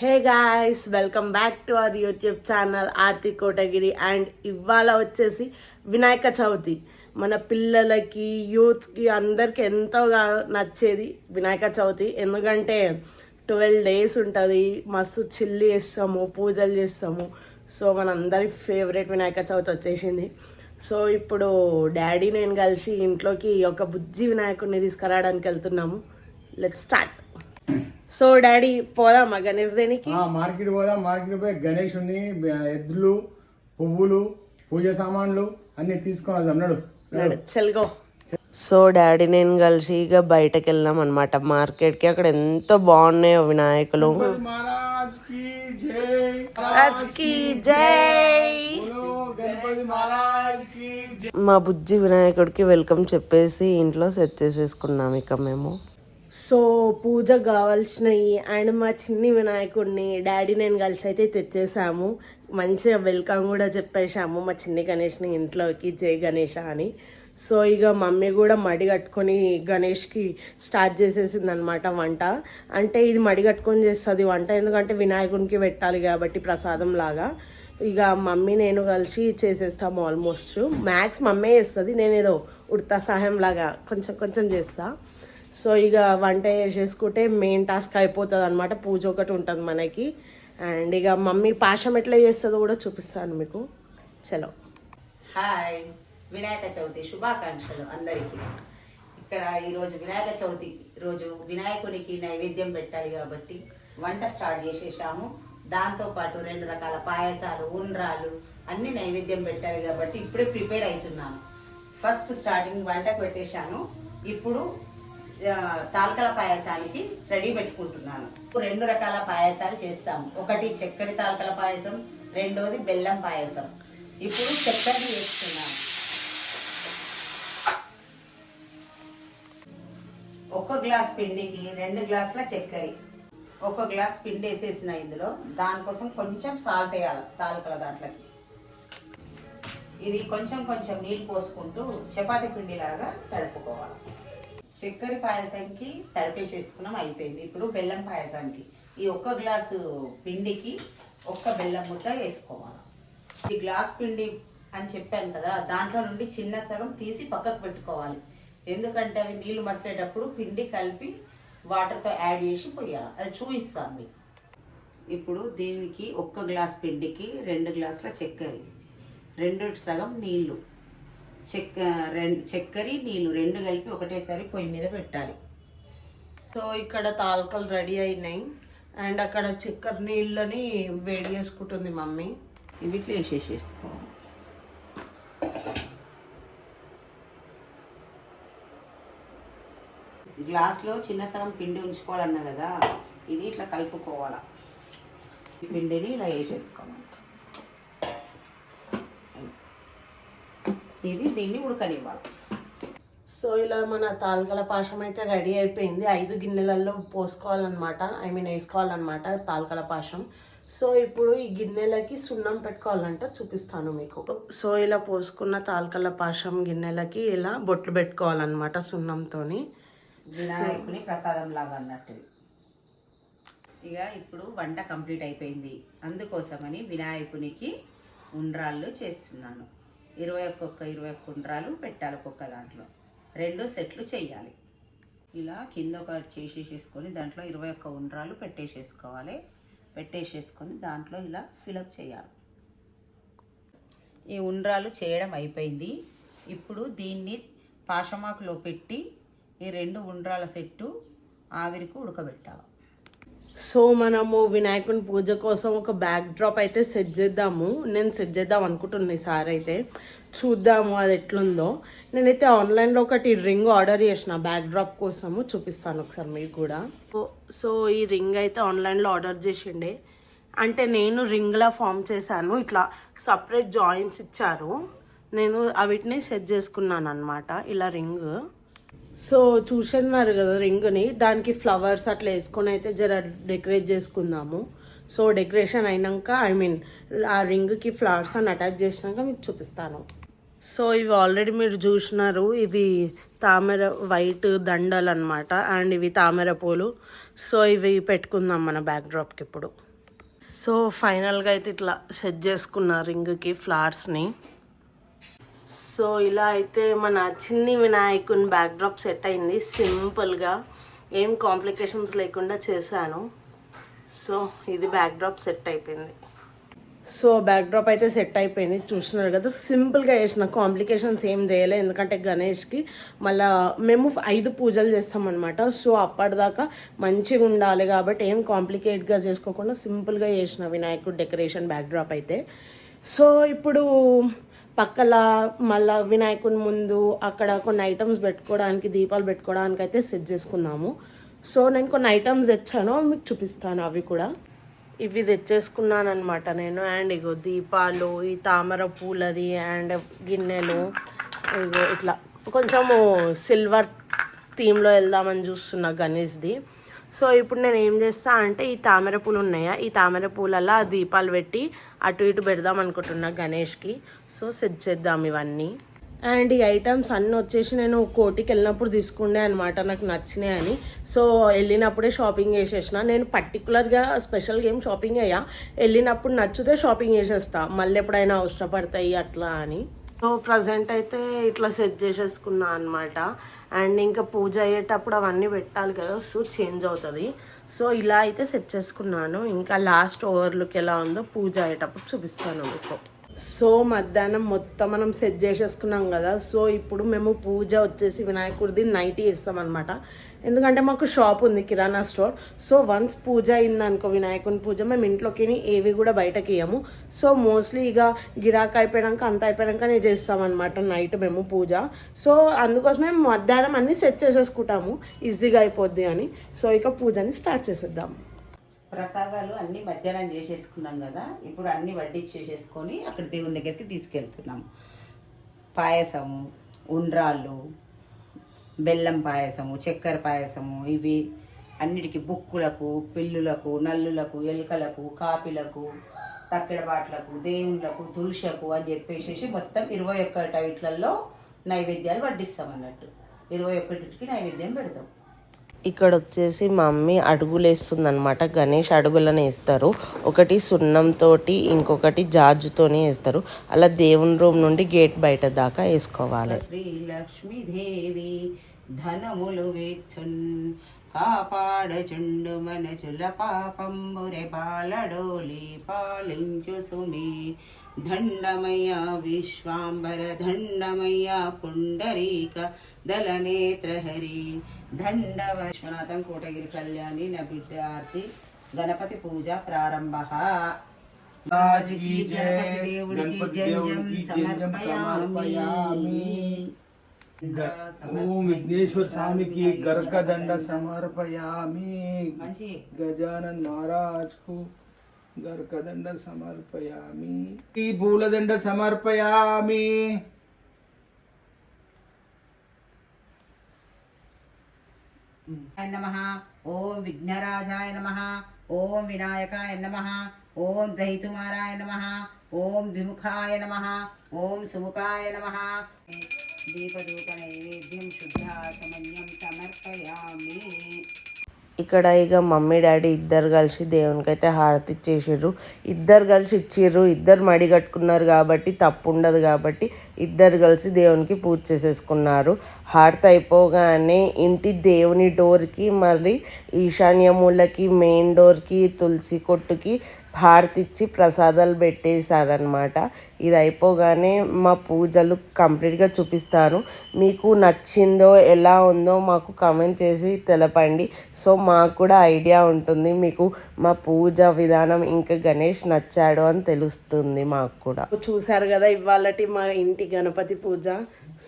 Hey guys welcome back to our YouTube channel Aarti Kotagiri and ఇవాళ వచ్చేసి వినాయక చవితి. మన పిల్లలకి యూత్కి అందరికి ఎంతోగా నచ్చేది వినాయక చవితి. ఎందుకంటే ట్వెల్వ్ డేస్ ఉంటుంది మస్తు చిల్లి చేస్తాము పూజలు చేస్తాము. సో మనందరి ఫేవరెట్ వినాయక చవితి వచ్చేసింది. సో ఇప్పుడు డాడీ నేను కలిసి ఇంట్లోకి ఒక బుజ్జి వినాయకుడిని తీసుకురావడానికి వెళ్తున్నాము. లెట్ స్టార్ట్ సో డాడీ పోదామా గణేష్ దేనికి? మార్కెట్ పోదాం. మార్కెట్ పోయి గణేష్ ఉంది ఎద్దులు పువ్వులు పూజ సామాన్లు అన్ని తీసుకొని వద్దాం. నడు చెల్గో సో డాడీ నేను కలిసి ఇక బయటకు వెళ్ళాం అనమాట మార్కెట్కి అక్కడ ఎంతో బాగున్నాయో వినాయకులు. మా బుజ్జి వినాయకుడికి వెల్కమ్ చెప్పేసి ఇంట్లో సెట్ చేసేసుకున్నాం ఇక మేము. సో పూజ కావాల్సినవి అండ్ మా చిన్ని వినాయకుడిని డాడీ నేను కలిసి అయితే తెచ్చేసాము. మంచిగా వెల్కమ్ కూడా చెప్పేసాము మా చిన్ని గణేష్ని ఇంట్లోకి జై గణేష అని. సో ఇక మమ్మీ కూడా మడి కట్టుకొని గణేష్కి స్టార్ట్ చేసేసింది అనమాట వంట. అంటే ఇది మడి కట్టుకొని చేస్తుంది వంట ఎందుకంటే వినాయకునికి పెట్టాలి కాబట్టి ప్రసాదం లాగా. ఇక మమ్మీ నేను కలిసి చేసేస్తాము ఆల్మోస్ట్. మ్యాథ్స్ మమ్మీ చేస్తుంది నేను ఏదో ఉడతా సహాయం లాగా కొంచెం కొంచెం చేస్తా. సో ఇక వంట చేసుకుంటే మెయిన్ టాస్క్ అయిపోతుంది అనమాట పూజ ఒకటి ఉంటుంది మనకి. అండ్ ఇక మమ్మీ పాశం ఎట్లా చేస్తుందో కూడా చూపిస్తాను మీకు. చలో. హాయ్ వినాయక చవితి శుభాకాంక్షలు అందరికీ. ఇక్కడ ఈరోజు వినాయక చవితి రోజు వినాయకునికి నైవేద్యం పెట్టాలి కాబట్టి వంట స్టార్ట్ చేసేసాము. దాంతో పాటు రెండు రకాల పాయసాలు ఉండ్రాలు అన్ని నైవేద్యం పెట్టాలి కాబట్టి ఇప్పుడే ప్రిపేర్ అవుతున్నాను. ఫస్ట్ స్టార్టింగ్ వంటకు పెట్టేశాను. ఇప్పుడు తాల్కల పాయసానికి రెడీ పెట్టుకుంటున్నాను. రెండు రకాల పాయసాలు చేస్తాము. ఒకటి చక్కెర తాల్కల పాయసం రెండోది బెల్లం పాయసం. ఇప్పుడు చక్కెరని వేస్తున్నాను. ఒక్క గ్లాస్ పిండికి రెండు గ్లాసుల చక్కెర. ఒక గ్లాస్ పిండి వేసేసిన ఇందులో దానికోసం కొంచెం సాల్ట్ వేయాలి తాలకల దాంట్లోకి. ఇది కొంచెం కొంచెం నీళ్ళు పోసుకుంటూ చపాతీ పిండిలాగా తడుపుకోవాలి చక్కెర పాయసానికి తడిపేసేసుకున్నాం అయిపోయింది. ఇప్పుడు బెల్లం పాయసానికి. ఈ ఒక్క గ్లాసు పిండికి ఒక్క బెల్లం ముద్ద వేసుకోవాలి. ఈ గ్లాస్ పిండి అని చెప్పాను కదా దాంట్లో నుండి చిన్న సగం తీసి పక్కకు పెట్టుకోవాలి. ఎందుకంటే అవి నీళ్ళు మసిలేటప్పుడు పిండి కలిపి వాటర్తో యాడ్ చేసి పోయాలి. అది చూపిస్తాను మీకు. ఇప్పుడు దీనికి ఒక్క గ్లాస్ పిండికి రెండు గ్లాసుల చక్కెర. రెండు సగం నీళ్ళు. చెక్క రెండు చక్కెర నీళ్ళు రెండు కలిపి ఒకటేసారి పొయ్యి మీద పెట్టాలి. సో ఇక్కడ తాలకలు రెడీ అయినాయి. అండ్ అక్కడ చక్కెర నీళ్ళని వేడి చేసుకుంటుంది మమ్మీ. ఇవి వేసేసేసుకోవాలి గ్లాస్లో చిన్న సగం పిండి ఉంచుకోవాలన్నా కదా ఇది ఇట్లా కలుపుకోవాలి. పిండిని ఇలా వేసేసుకోవాలి ఇది దీన్ని ఉడకనివ్వాలి. సో ఇలా మన తాలకల పాశం అయితే రెడీ అయిపోయింది. ఐదు గిన్నెలలో పోసుకోవాలన్నమాట. ఐ మీన్ వేసుకోవాలన్నమాట తాలకల పాశం. సో ఇప్పుడు ఈ గిన్నెలకి సున్నం పెట్టుకోవాలంట చూపిస్తాను మీకు. సో ఇలా పోసుకున్న తాలకల పాశం గిన్నెలకి ఇలా బొట్లు పెట్టుకోవాలన్నమాట సున్నంతోని. వినాయకుని ప్రసాదం లాగా అన్నట్టు. ఇక ఇప్పుడు వంట కంప్లీట్ అయిపోయింది. అందుకోసమని వినాయకునికి ఉండ్రాళ్ళు చేస్తున్నాను. ఇరవై ఒక్కొక్క ఇరవై ఒక్క ఉండ్రాలు పెట్టాలి ఒక్కొక్క దాంట్లో. రెండు సెట్లు చేయాలి ఇలా కింద ఒక చేసేసేసుకొని దాంట్లో ఇరవై ఒక్క ఉండ్రాలు పెట్టేసేసుకోవాలి. పెట్టేసేసుకొని దాంట్లో ఇలా ఫిలప్ చేయాలి ఈ ఉండ్రాలు చేయడం అయిపోయింది. ఇప్పుడు దీన్ని పాషమాకులో పెట్టి ఈ రెండు ఉండ్రాల సెట్టు ఆవిరికి ఉడకబెట్టాలి. సో మనము వినాయకుని పూజ కోసం ఒక బ్యాక్ డ్రాప్ అయితే సెట్ చేద్దాము. నేను సెట్ చేద్దాం అనుకుంటున్నా ఈసారి అయితే. చూద్దాము అది ఎట్లుందో. నేనైతే ఆన్లైన్లో ఒకటి రింగ్ ఆర్డర్ చేసిన బ్యాక్ డ్రాప్ కోసము చూపిస్తాను ఒకసారి మీకు కూడా. సో- సో ఈ రింగ్ అయితే ఆన్లైన్లో ఆర్డర్ చేసిండే. అంటే నేను రింగ్లా ఫామ్ చేశాను. ఇట్లా సపరేట్ జాయింట్స్ ఇచ్చారు. నేను అవిటిని సెట్ చేసుకున్నాను అనమాట ఇలా రింగ్ సో చూసన్నారు కదా రింగ్ని. దానికి ఫ్లవర్స్ అట్లా వేసుకొని అయితే జర డెకరేట్ చేసుకుందాము. సో డెకరేషన్ అయినాక ఐ మీన్ ఆ రింగ్కి ఫ్లవర్స్ అని అటాచ్ చేసినాక మీకు చూపిస్తాను. సో ఇవి ఆల్రెడీ మీరు చూసినారు. ఇవి తామర వైట్ దండలు అనమాట అండ్ ఇవి తామర పూలు. సో ఇవి పెట్టుకుందాం మన బ్యాక్ డ్రాప్కి ఇప్పుడు. సో ఫైనల్గా అయితే ఇట్లా సెట్ చేసుకున్న రింగ్కి ఫ్లవర్స్ని. సో ఇలా అయితే మన చిన్ని వినాయకుని బ్యాక్డ్రాప్ సెట్ అయింది. సింపుల్గా ఏం కాంప్లికేషన్స్ లేకుండా చేశాను. సో ఇది బ్యాక్డ్రాప్ సెట్ అయిపోయింది. సో బ్యాక్డ్రాప్ అయితే సెట్ అయిపోయింది. చూస్తున్నారు కదా సింపుల్గా వేసిన కాంప్లికేషన్స్ ఏం చేయలేదు ఎందుకంటే గణేష్కి మళ్ళా మేము ఐదు పూజలు చేస్తామన్నమాట. సో అప్పటిదాకా మంచిగా ఉండాలి కాబట్టి ఏం కాంప్లికేట్గా చేసుకోకుండా సింపుల్గా చేసిన వినాయకుడు డెకరేషన్ బ్యాక్డ్రాప్ అయితే. సో ఇప్పుడు పక్కల మళ్ళా వినాయకుని ముందు అక్కడ కొన్ని ఐటమ్స్ పెట్టుకోవడానికి దీపాలు పెట్టుకోవడానికి అయితే సెట్ చేసుకున్నాము. సో నేను కొన్ని ఐటమ్స్ తెచ్చాను మీకు చూపిస్తాను అవి కూడా. ఇవి తెచ్చేసుకున్నాను అనమాట నేను. అండ్ ఇగో దీపాలు ఈ తామర పూలది అండ్ గిన్నెలు ఇగో ఇట్లా. కొంచెము సిల్వర్ థీమ్లో వెళ్దామని చూస్తున్నా గణేష్ది. సో ఇప్పుడు నేను ఏం చేస్తా అంటే ఈ తామర పూలు ఉన్నాయా? ఈ తామర పూలలా దీపాలు పెట్టి అటు ఇటు పెడదాం అనుకుంటున్నా గణేష్కి. సో సెట్ చేద్దాం ఇవన్నీ. అండ్ ఈ ఐటమ్స్ అన్నీ వచ్చేసి నేను కోటికి వెళ్ళినప్పుడు తీసుకుండే అనమాట నాకు నచ్చినాయి అని. సో వెళ్ళినప్పుడే షాపింగ్ చేసేసిన. నేను పర్టికులర్గా స్పెషల్గా ఏం షాపింగ్ అయ్యా. వెళ్ళినప్పుడు నచ్చితే షాపింగ్ చేసేస్తా. మళ్ళీ ఎప్పుడైనా అవసరపడతాయి అట్లా అని. సో ప్రజెంట్ అయితే ఇట్లా సెట్ చేసేసుకున్నా అనమాట అండ్ ఇంకా పూజ అయ్యేటప్పుడు అవన్నీ పెట్టాలి కదా సో చేంజ్ అవుతుంది. సో ఇలా అయితే సెట్ చేసుకున్నాను. ఇంకా లాస్ట్ ఓవర్లుక్ ఎలా ఉందో పూజ అయ్యేటప్పుడు చూపిస్తాను మీకు. సో మధ్యాహ్నం మొత్తం మనం సెట్ చేసేసుకున్నాం కదా సో ఇప్పుడు మేము పూజ వచ్చేసి వినాయకుడిది నైట్ ఇస్తాం అనమాట ఎందుకంటే మాకు షాప్ ఉంది కిరాణా స్టోర్. సో వన్స్ పూజ అయిందనుకో వినాయకుని పూజ మేము ఇంట్లోకి ఏవి కూడా బయటకి ఇయ్యము. సో మోస్ట్లీ ఇక గిరాక్ అయిపోయాక అంత అయిపోయాకనే చేస్తామన్నమాట నైట్ మేము పూజ. సో అందుకోసమే మధ్యాహ్నం అన్నీ సెట్ చేసేసుకుంటాము ఈజీగా అయిపోద్ది అని. సో ఇక పూజని స్టార్ట్ చేసేద్దాం. ప్రసాదాలు అన్నీ మధ్యాహ్నం చేసేసుకున్నాం కదా ఇప్పుడు అన్నీ వడ్డించేసేసుకొని అక్కడ దేవుని దగ్గరికి తీసుకెళ్తున్నాము పాయసము ఉండ్రాళ్ళు బెల్లం పాయసము చక్కెర పాయసము ఇవి అన్నిటికీ బుక్కులకు పిల్లులకు నల్లులకు ఎలుకలకు కాపిలకు తక్కెడబాట్లకు దేవుళ్ళకు తులసకు అని చెప్పేసి మొత్తం ఇరవై ఒక్క వీటిలలో నైవేద్యాలు వడ్డిస్తాం అన్నట్టు ఇరవై ఒక్కటికి నైవేద్యం పెడతాం. ఇక్కడ వచ్చేసి మా మమ్మీ అడుగులు వేస్తుందనమాట గణేష్ అడుగులను వేస్తారు ఒకటి సున్నంతోటి ఇంకొకటి జాజుతోని వేస్తారు అలా దేవుని రూమ్ నుండి గేట్ బయట దాకా వేసుకోవాలి. శ్రీలక్ష్మీదేవి ధనములు వేచున్. కాపాడచుండు మనచుల పాపంబురె బాలడోలి పాలించు సుమి. దండమయ్య విశ్వాంబర దండమయ్య పుండరీక దళనేత్రహరి దండవ విశ్వనాథం కోటగిరి కళ్యాణి నా బిడ్డ ఆర్తి గణపతి పూజ ప్రారంభ. గణపతి దేవుడికి జయం సమర్పయామి. ఓం విఘ్నేశ్వర స్వామికి గర్గదండ సమర్పయామి మంచి గజానన్ మహారాజ్ కు గర్గదండ సమర్పయామి ఈ పూలదండ సమర్పయామి నమ ఓం విఘ్నరాజాయ నమ ఓం వినాయకాయ నమ ఓం దహితుమారాయ నమ ఓం ద్విముఖాయ నమ ఓం సుముఖాయ నమ శుద్ధాసమన్యం సమర్పయామి ఇక్కడ ఇక మమ్మీ డాడీ ఇద్దరు కలిసి దేవునికైతే హారతి ఇచ్చేసారు ఇద్దరు కలిసి ఇచ్చిర్రు. ఇద్దరు మడి కట్టుకున్నారు కాబట్టి తప్పు ఉండదు కాబట్టి ఇద్దరు కలిసి దేవునికి పూజ చేసేసుకున్నారు. హారతి అయిపోగానే ఇంటి దేవుని డోర్కి మళ్ళీ ఈశాన్య మూలకి మెయిన్ డోర్కి తులసి కొట్టుకి హారతిచ్చి ప్రసాదాలు పెట్టేశారనమాట ఇది అయిపోగానే మా పూజలు కంప్లీట్గా చూపిస్తాను మీకు నచ్చిందో ఎలా ఉందో మాకు కమెంట్ చేసి తెలపండి. సో మాకు కూడా ఐడియా ఉంటుంది. మీకు మా పూజ విధానం ఇంకా గణేష్ నచ్చాడు అని తెలుస్తుంది మాకు కూడా. చూసారు కదా ఇవాళటి మా ఇంటి గణపతి పూజ.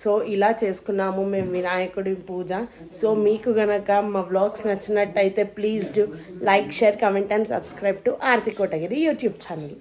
సో ఇలా చేసుకున్నాము మేము వినాయకుడి పూజ. సో మీకు గనక మా వ్లాగ్స్ నచ్చినట్టయితే please do like share comment and subscribe to Aarti Kotagiri YouTube channel.